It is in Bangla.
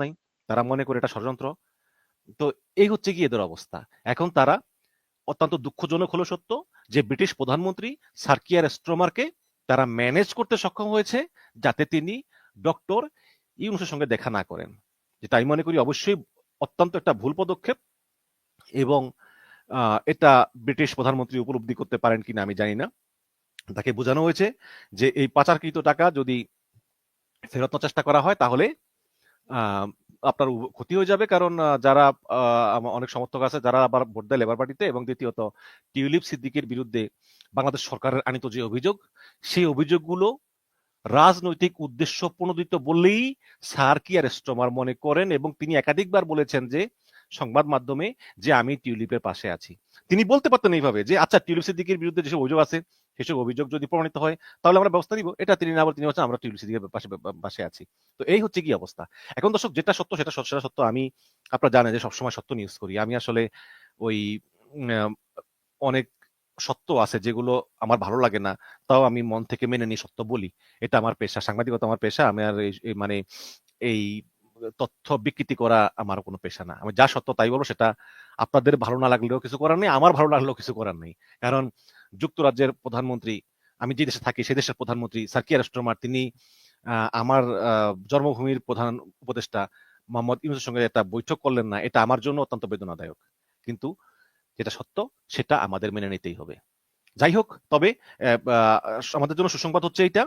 নাই, তারা মনে করে এটা ষড়যন্ত্র। তো এই হচ্ছে কি এদের অবস্থা। এখন তারা অত্যন্ত দুঃখজনক হলো সত্য যে, ব্রিটিশ প্রধানমন্ত্রী সার্কিয়ার স্ট্রোমারকে তারা ম্যানেজ করতে সক্ষম হয়েছে যাতে তিনি ডক্টর ইউনুসের সঙ্গে দেখা না করেন। যেটা আমি মনে করি অবশ্যই অত্যন্ত একটা ভুল পদক্ষেপ এবং এটা ব্রিটিশ প্রধানমন্ত্রী উপলব্ধি করতে পারেন কিনা আমি জানি না। তাকে বোঝানো হয়েছে যে, এই পাচারকৃত টাকা যদি ফেরত চেষ্টা করা হয় তাহলে আপনার ক্ষতি হয়ে যাবে কারণ যারা অনেক সমর্থক আছে, যারা আবার ভোট দেয় লেবার পার্টিতে এবং দ্বিতীয়ত টিউলিপ সিদ্দিকের বিরুদ্ধে বাংলাদেশ সরকারের আনিত যে অভিযোগ, সেই অভিযোগগুলো রাজনৈতিক উদ্দেশ্য প্রণোদিত বলেই স্যার কি আর স্টোমার মনে করেন? এবং তিনি একাধিকবার বলেছেন যে সংবাদ মাধ্যমে যে আমি টিউলিপের পাশে আছি। তিনি বলতে পারতেন এইভাবে যে আচ্ছা টিউলিপ সিদ্দিকের বিরুদ্ধে যেসব অভিযোগ আছে, সেসব অভিযোগ যদি প্রমাণিত হয়, তাহলে আমরা ব্যবস্থা নিব। এটা তিনি না বলে তিনি বলছেন, আমরা টিউলিপ সিদ্দিকের পাশে পাশে আছি। তো এই হচ্ছে কি অবস্থা? এখন দর্শক, যেটা সত্য, সেটা সেটা সত্য আমি, আপনারা জানেন যে সবসময় সত্য নিউজ করি। আমি আসলে ওই অনেক সত্য আছে যেগুলো আমার ভালো লাগে না, তাও আমি মন থেকে মেনে নিয়ে সত্য বলি। এটা আমার পেশা, সাংবাদিকতা আমার পেশা। আমি আর মানে এই তথ্য বিকৃতি করা আমার কোনো পেশা না। আমি যা সত্য তাই বলব, সেটা আপনাদের ভালো না লাগলেও কিছু করার নেই, আমার ভালো লাগলেও কিছু করার নেই। কারণ যুক্তরাজ্যের প্রধানমন্ত্রী, আমি যে দেশে থাকি, সেই দেশের প্রধানমন্ত্রী সার্কিয়া রাষ্ট্রমার তিনি আমার জন্মভূমির প্রধান উপদেষ্টা মোহাম্মদ ইউনুসের সঙ্গে একটা বৈঠক করলেন না, এটা আমার জন্য অত্যন্ত বেদনাদায়ক। কিন্তু যেটা সত্য, সেটা আমাদের মেনে নিতেই হবে। যাই হোক, তবে আমাদের জন্য সুসংবাদ হচ্ছে এটা